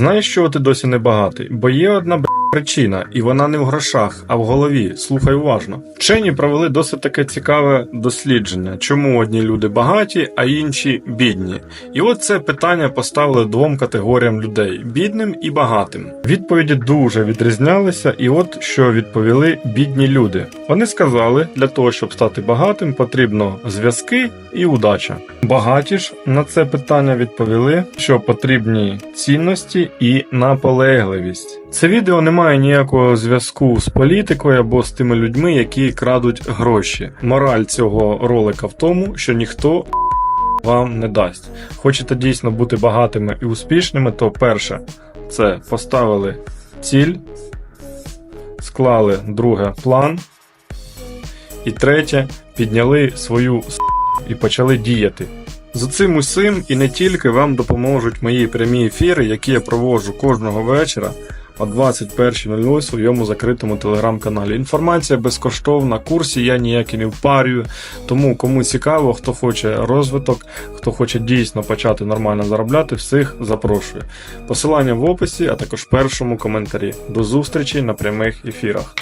Знаєш, чого ти досі не багатий? Бо є одна б... причина, і вона не в грошах, а в голові. Слухай уважно. Вчені провели досить таке цікаве дослідження, чому одні люди багаті, а інші бідні. І от це питання поставили двом категоріям людей: бідним і багатим. Відповіді дуже відрізнялися, і от що відповіли бідні люди. Вони сказали, для того, щоб стати багатим, потрібно зв'язки і удача. Багаті ж на це питання відповіли, що потрібні цінності і наполегливість. Це відео не має ніякого зв'язку з політикою або з тими людьми, які крадуть гроші. Мораль цього ролика в тому, що ніхто вам не дасть. Хочете дійсно бути багатими і успішними, то перше це поставили ціль, склали друге план, і третє підняли свою с*** і почали діяти. За цим усім і не тільки вам допоможуть мої прямі ефіри, які я проводжу кожного вечора о 21.00 у своєму закритому телеграм-каналі. Інформація безкоштовна, курсі я ніякі не впарюю. Тому кому цікаво, хто хоче розвиток, хто хоче дійсно почати нормально заробляти, всіх запрошую. Посилання в описі, а також в першому коментарі. До зустрічі на прямих ефірах.